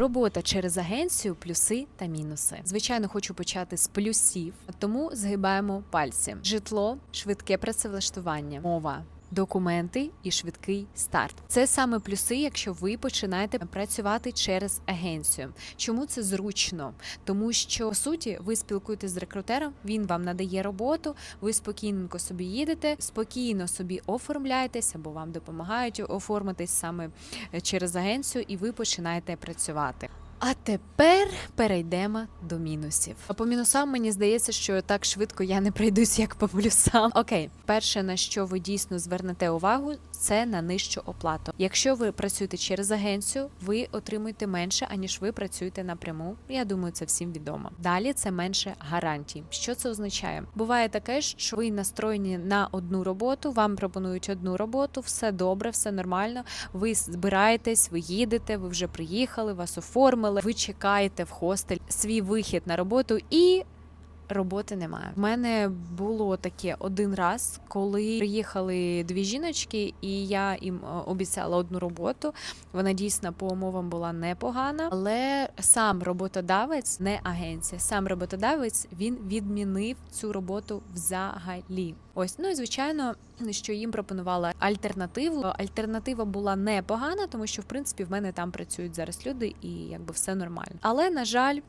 Робота через агенцію, плюси та мінуси. Звичайно, хочу почати з плюсів, тому згибаємо пальці: житло, швидке працевлаштування, мова. Документи і швидкий старт це саме плюси, якщо ви починаєте працювати через агенцію. Чому це зручно? Тому що по суті ви спілкуєтесь з рекрутером, він вам надає роботу, ви спокійненько собі їдете, спокійно собі оформляєтесь або вам допомагають оформитись саме через агенцію, і ви починаєте працювати. А тепер перейдемо до мінусів. По мінусам мені здається, що так швидко я не пройдусь, як по плюсам. Окей, перше на що ви дійсно звернете увагу, це на нижчу оплату. Якщо ви працюєте через агенцію, ви отримуєте менше, аніж ви працюєте напряму. Я думаю, це всім відомо. Далі це менше гарантій. Що це означає? Буває таке, що ви настроєні на одну роботу, вам пропонують одну роботу, все добре, все нормально. Ви збираєтесь, ви їдете, ви вже приїхали, вас оформили. Ви чекаєте в хостель свій вихід на роботу і. Роботи немає. У мене було таке один раз, коли приїхали дві жіночки, і я їм е, обіцяла одну роботу. Вона дійсно по умовам була непогана, але сам роботодавець, не агенція, сам роботодавець він відмінив цю роботу взагалі. Ось ну і звичайно, що їм пропонувала альтернативу. Альтернатива була непогана, тому що в принципі в мене там працюють зараз люди, і якби все нормально. Але на жаль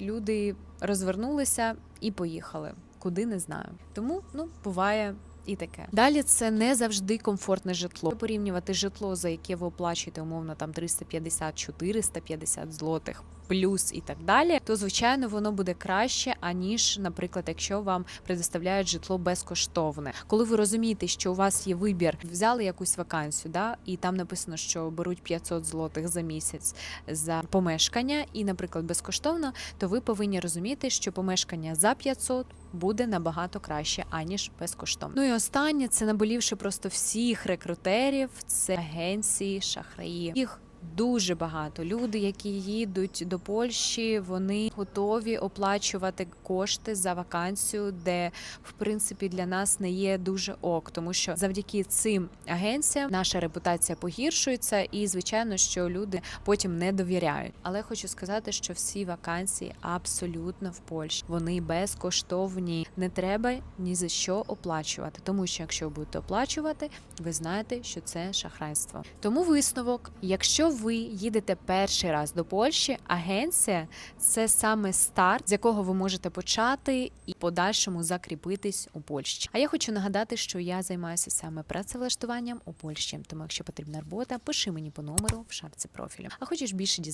люди розвернулися і поїхали. Куди не знаю. Тому ну буває. І таке далі це не завжди комфортне житло. Порівнювати житло, за яке ви оплачуєте умовно там 350-450 злотих плюс і так далі, то звичайно воно буде краще, аніж, наприклад, якщо вам предоставляють житло безкоштовне. Коли ви розумієте, що у вас є вибір, взяли якусь вакансію, да, і там написано, що беруть 500 злотих за місяць за помешкання, і, наприклад, безкоштовно, то ви повинні розуміти, що помешкання за 500 буде набагато краще, аніж безкоштовно. Ну і останнє це наболівши просто всіх рекрутерів, це агенції, шахраїв. Їх Дуже багато люди, які їдуть до Польщі, вони готові оплачувати кошти за вакансію, де в принципі для нас не є дуже ок, тому що завдяки цим агенціям наша репутація погіршується, і звичайно, що люди потім не довіряють. Але хочу сказати, що всі вакансії абсолютно в Польщі. Вони безкоштовні. Не треба ні за що оплачувати, тому що якщо будете оплачувати, ви знаєте, що це шахрайство. Тому висновок, якщо ви їдете перший раз до Польщі, агенція це саме старт, з якого ви можете почати і подальшому закріпитись у Польщі. А я хочу нагадати, що я займаюся саме працевлаштуванням у Польщі. Тому, якщо потрібна робота, пиши мені по номеру в шапці профілю. А хочеш більше дізнатися